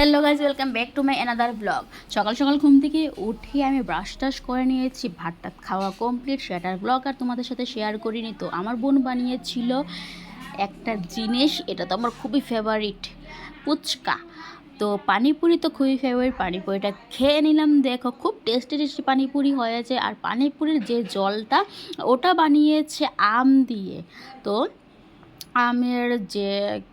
Hello guys welcome back to my another blog সকাল সকাল ঘুম থেকে উঠে আমি ব্রাশ টাশ করে নিয়েছি, ভাত টাত খাওয়া কমপ্লিট সেটার ব্লগ আর তোমাদের সাথে শেয়ার করিনি। তো আমার বোন বানিয়েছিল একটা জিনিস, এটা তো আমার খুবই ফেভারিট ফুচকা তো পানিপুরি তো খুবই ফেভারিট পানিপুরিটা খেয়ে নিলাম। দেখো, খুব টেস্টি টেস্টি পানিপুরি হয়েছে। আর পানিপুরির যে জলটা, ওটা বানিয়েছে আম দিয়ে। তো আমের যে,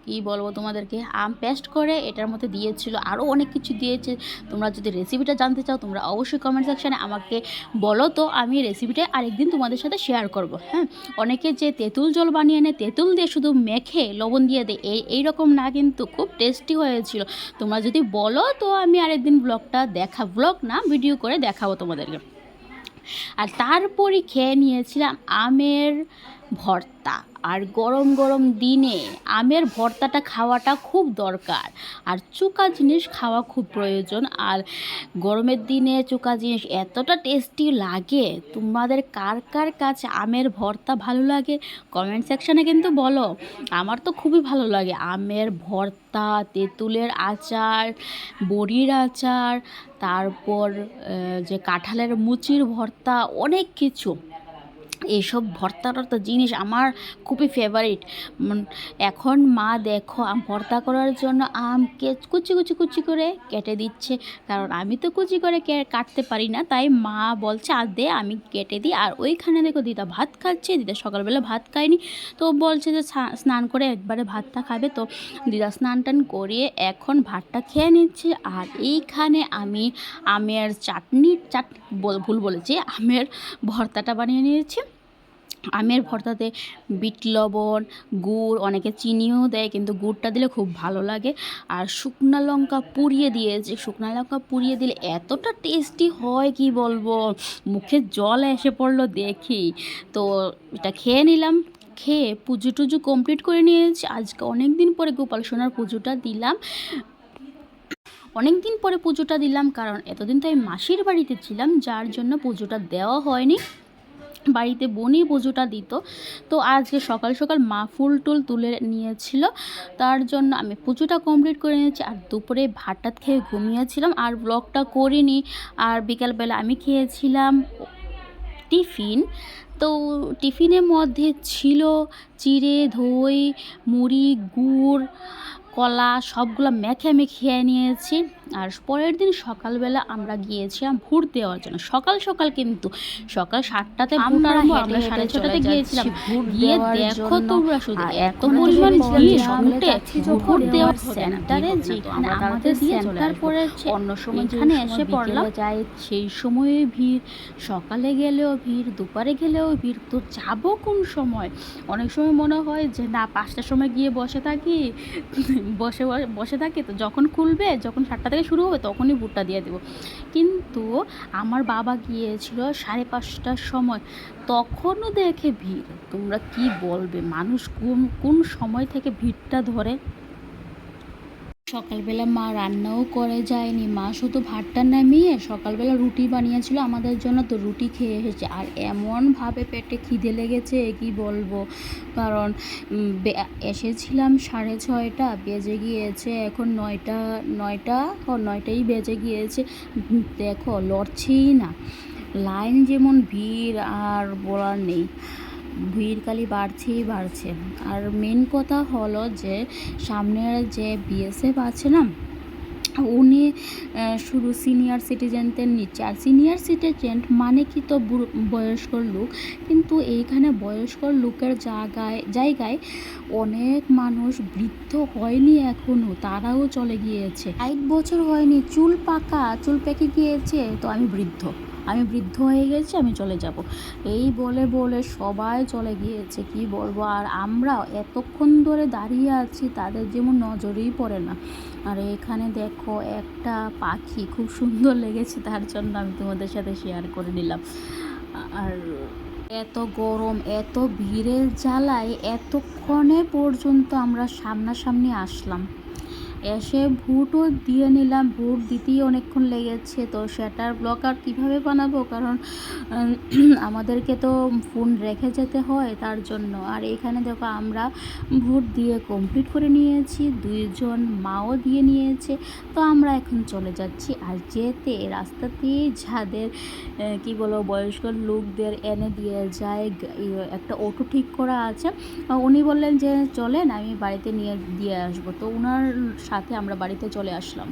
কি বলব তোমাদেরকে, আম পেস্ট করে এটার মধ্যে দিয়েছিল আরও অনেক কিছু দিয়েছে। তোমরা যদি রেসিপিটা জানতে চাও, তোমরা অবশ্যই কমেন্ট সেকশানে আমাকে বলো তো, আমি রেসিপিটা আরেকদিন তোমাদের সাথে শেয়ার করব হ্যাঁ? অনেকে যে তেঁতুল জল বানিয়ে নেয় তেঁতুল দিয়ে শুধু মেখে লবণ দিয়ে দেয়, এই, এইরকম না কিন্তু খুব টেস্টি হয়েছিল। তোমরা যদি বলো তো, আমি আরেকদিন ব্লগটা দেখা ব্লগ না ভিডিও করে দেখাবো তোমাদেরকে। আর তারপরে খেয়ে নিয়েছিলাম আমের ভর্তা। আর গরম গরম দিনে আমের ভর্তাটা খাওয়াটা খুব দরকার। আর চুকা জিনিস খাওয়া খুব প্রয়োজন। আর গরমের দিনে চুকা জিনিস এতটা টেস্টি লাগে। তোমাদের কার কার কাছে আমের ভর্তা ভালো লাগে? কমেন্ট সেকশানে কিন্তু বলো। আমার তো খুবই ভালো লাগে। আমের ভর্তা, তেঁতুলের আচার, বড়ির আচার, তারপর যে কাঁঠালের মুচির ভর্তা, অনেক কিছু। এইসব ভর্তা টর্তা জিনিস আমার খুবই ফেভারিট এখন মা দেখো ভর্তা করার জন্য আমকে কুচি কুচি কুচি করে কেটে দিচ্ছে। কারণ আমি তো কুচি করে কাটতে পারি না, তাই মা বলছে, আর দে, আমি কেটে দিই। আর ওইখানে দেখো, দিদা ভাত খাচ্ছে, দিদা সকালবেলা ভাত খায়নি। তো বলছে যে স্নান করে একবারে ভাতটা খাবে। তো দিদা স্নান টান করিয়ে এখন ভাতটা খেয়ে নিচ্ছে। আর এইখানে আমি আমের চাটনি, চাট ভুল বলেছি, আমের ভর্তাটা বানিয়ে নিয়েছি। আমের ভর্তাতে বিট লবণ, গুড়, অনেকে চিনিও দেয়, কিন্তু গুড়টা দিলে খুব ভালো লাগে। আর শুকনো লঙ্কা পুড়িয়ে দিয়েছে। শুকনো লঙ্কা পুড়িয়ে দিলে এতটা টেস্টি হয়, কি বলব? মুখে জল এসে পড়ল দেখি। তো এটা খেয়ে নিলাম। খেয়ে পুজো টুজো কমপ্লিট করে নিয়েছি। আজকে অনেক দিন পরে গোপাল সোনার পুজোটা দিলাম। অনেক দিন পরে পুজোটা দিলাম, কারণ এতদিন তো আমি মাসির বাড়িতে ছিলাম, যার জন্য পুজোটা দেওয়া হয়নি। বাড়িতে বোনই পুজোটা দিত। তো আজকে সকাল সকাল মা ফুল টুল তুলে নিয়েছিল। তার জন্য আমি পুজোটা কমপ্লিট করে নিয়েছি। আর দুপুরে ভাত টাত খেয়ে ঘুমিয়েছিলাম। আর ব্লগটা করিনি। আর বিকালবেলা আমি খেয়েছিলাম টিফিন। তো টিফিনের মধ্যে ছিল চিড়ে, দই, মুড়ি, গুড়, কলা, সবগুলো মেখে আমি খেয়ে নিয়েছি। আর পরের দিন সকালবেলা আমরা গিয়েছিলাম ভোট দেওয়ার জন্য। সকাল সকাল কিন্তু সকাল সাতটাতে ভোট আমরা আরম্ভ আমরা সাড়ে ছটাতে গিয়েছিলাম। গিয়ে দেখো তোমরা শুধু এত পরিমাণ ভিড় সকালে ভোট দেওয়ার সেন্টারে হবে না, যে তো আমরা আমাদের সেন্টার আসব। অন্য সময় যে এখানে সময় এসে পড়লাম। যাই সেই সময়ে ভিড় সকালে গেলেও ভিড় দুপুরে গেলেও ভিড়। তো যাব কোন সময়? অনেক সময় মনে হয় যে না পাঁচটার সময় গিয়ে বসে থাকি। বসে বসে- বসে থাকি তো যখন খুলবে যখন সাতটা থেকে শুরু হবে, তখনই ভুট্টা দিয়ে দেবো। কিন্তু আমার বাবা গিয়েছিল সাড়ে পাঁচটার সময়, তখনও দেখে ভিড়। তোমরা কি বলবে? মানুষ কোন কোন সময় থেকে ভিড়টা ধরে? সকালবেলা মা রান্নাও করে যায়নি। মা শুধু ভাতটা নামিয়ে সকালবেলা রুটি বানিয়েছিল আমাদের জন্য, তো রুটি খেয়ে এসেছে। আর এমনভাবে পেটে খিদে লেগেছে কি বলব? কারণ এসেছিলাম সাড়ে ছয়টা, বেজে গিয়েছে এখন নয়টা নয়টা নয়টাই বেজে গিয়েছে। দেখো লড়ছেই না। লাইন যেমন ভিড় আর বলার নেই। ভিড় খালি বাড়ছেই বাড়ছে। আর মেন কথা হলো যে, সামনের যে বিএসএফ আছে না, উনি শুধু সিনিয়র সিটিজেনদের নিচ্ছে। আর সিনিয়র সিটিজেন মানে কি তো বয়স্ক লোক? কিন্তু এইখানে বয়স্ক লোকের জায়গায় জায়গায় অনেক মানুষ বৃদ্ধ হয়নি এখনও তারাও চলে গিয়েছে। ষাট বছর হয়নি, চুল পাকা, চুল পেকে গিয়েছে, তো আমি বৃদ্ধ। আমি বৃদ্ধ হয়ে গেছি, আমি চলে যাব। এই বলে বলে সবাই চলে গিয়েছে, কি বলব? আর আমরা এতক্ষণ ধরে দাঁড়িয়ে আছি, তাদের যেমন নজরেই পড়ে না। আর এখানে দেখো একটা পাখি, খুব সুন্দর লেগেছে, তার জন্য আমি তোমাদের সাথে শেয়ার করে নিলাম। আর এত গরম, এত ভিড়ের জ্বালায় এতক্ষণে পর্যন্ত আমরা সামনাসামনি আসলাম। এসে ভুটও দিয়ে নিলাম, ভুট দিতেই অনেকক্ষণ লেগেছে। তো সেটার ব্লগ আর কীভাবে বানাবো? কারণ আমাদেরকে তো ফোন রেখে যেতে হয় তার জন্য। আর এখানে দেখো আমরা ভোট দিয়ে কমপ্লিট করে নিয়েছি, দুইজন মাও দিয়ে নিয়েছে। তো আমরা এখন চলে যাচ্ছি। আর যেতে রাস্তাতে যাদের কি বলো বয়স্ক লোকদের এনে দিয়ে যায় একটা অটো ঠিক করা আছে। উনি বললেন যে, চলেন, আমি বাড়িতে নিয়ে, দিয়ে আসব। তো ওনার সাথে আমরা বাড়িতে চলে আসলাম।